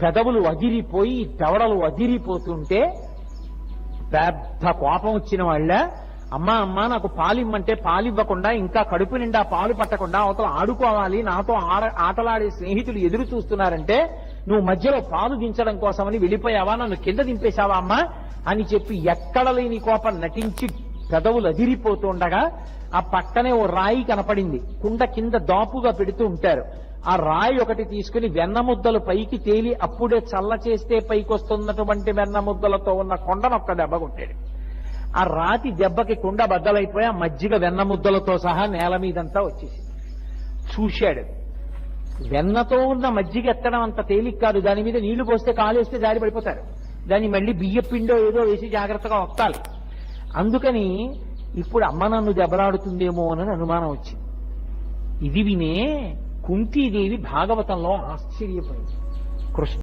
పెదవులు అదిరిపోయి దవడలు అదిరిపోతుంటే పెద్ద కోపం వచ్చిన వాళ్ళ అమ్మా అమ్మా నాకు పాలిమ్మంటే పాలివ్వకుండా ఇంకా కడుపు నిండా పాలు పట్టకుండా అవతల ఆడుకోవాలి నాతో ఆడ ఆటలాడే స్నేహితులు ఎదురు చూస్తున్నారంటే నువ్వు మధ్యలో పాలు దించడం కోసమని వెళ్ళిపోయావా నన్ను కింద దింపేశావా అమ్మా? అని చెప్పి ఎక్కడ లేని కోపం నటించి పెదవులు అదిరిపోతుండగా ఆ పక్కనే ఓ రాయి కనపడింది. కుండ కింద దాపుగా పెడుతూ ఉంటారు. ఆ రాయి ఒకటి తీసుకుని వెన్న ముద్దలు పైకి తేలి అప్పుడే చల్ల చేస్తే పైకి వస్తున్నటువంటి వెన్న ముద్దలతో ఉన్న కొండనొక్క దెబ్బ కొట్టాడు ఆ రాతి దెబ్బకి కుండ బద్దలైపోయి ఆ మజ్జిగ వెన్న ముద్దలతో సహా నేల మీదంతా వచ్చేసింది. చూశాడు. వెన్నతో ఉన్న మజ్జిగ ఎత్తడం అంత తేలిక కాదు. దాని మీద నీళ్ళు పోస్తే కాలేస్తే జారి పడిపోతారు. దాన్ని మళ్ళీ బియ్య పిండో ఏదో వేసి జాగ్రత్తగా వస్తాలి అందుకని ఇప్పుడు అమ్మ నన్ను దెబ్బలాడుతుందేమో అని అనుమానం వచ్చింది. ఇది వినే కుంతీదేవి భాగవతంలో ఆశ్చర్యపోయింది. కృష్ణ